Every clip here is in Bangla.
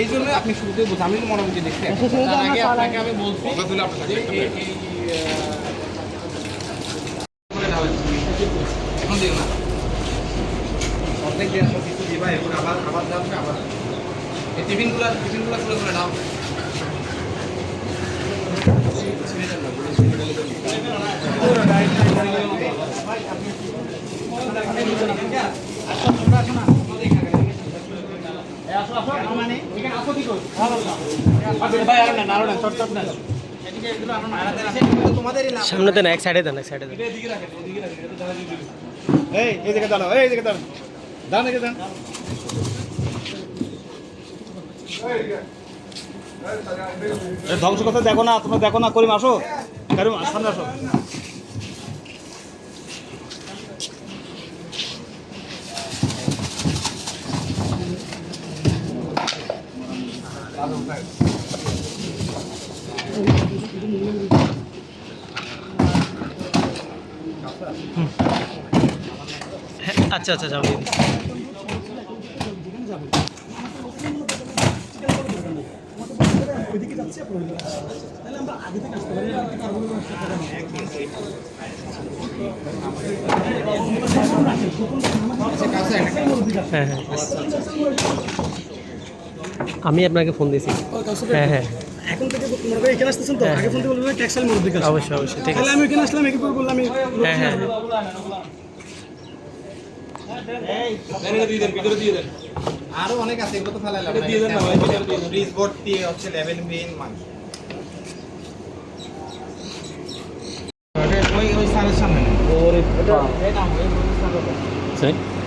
এই জন্য আপনি শুরুতে আমি দেখতে তার আগে আপনাকে আমি বলছি। এখন দিও না অর্ধেক দিয়ে কিছু দিবা এখন আবার আবার যাবে আবার এই টিফিনগুলো টিফিনগুলো খুলে খুলে নাও সামনে দেন, এক সাইডে দেন, এক সাইডে দেন। এই জায়গায় দাঁড়াও, এই এদিকে, দাঁড়ান। ধ্বংস করতে দেখো না, তোমরা দেখো না, করিম, আসো। করিম, সামনে আসো। আচ্ছা আচ্ছা যাব হ্যাঁ হ্যাঁ। আমি আপনাকে ফোন দিয়েছি হ্যাঁ হ্যাঁ। এখন থেকে তোমরা এখানে আসতেছেন তো? আগে ফোন থেকে বলবেন টেক্সটাইল মোড় দিকে অবশ্যই অবশ্যই ঠিক আছে। আমি এখানে আসলাম একে পরে বললাম হ্যাঁ হ্যাঁ। আরও অনেক আছে এগুলো তো ফেলা লাগবে ফ্রিজ ভর্তি হচ্ছে লেভেল মেইন মাংস। ওই ওই সামনে। নেই। এই নাও, ওই সামনে।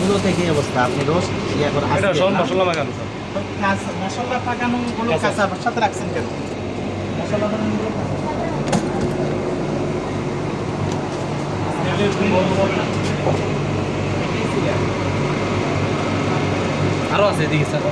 এগুলো থেকে অবস্থা আপনি রোজ ইয়ে আসবেন মশলা মাখানো কাঁচা- মশলা পাকানো গুলো কাঁচা সাথে রাখছেন কেন? মশলা পাকানো। আরও আছে এদিকে স্যার।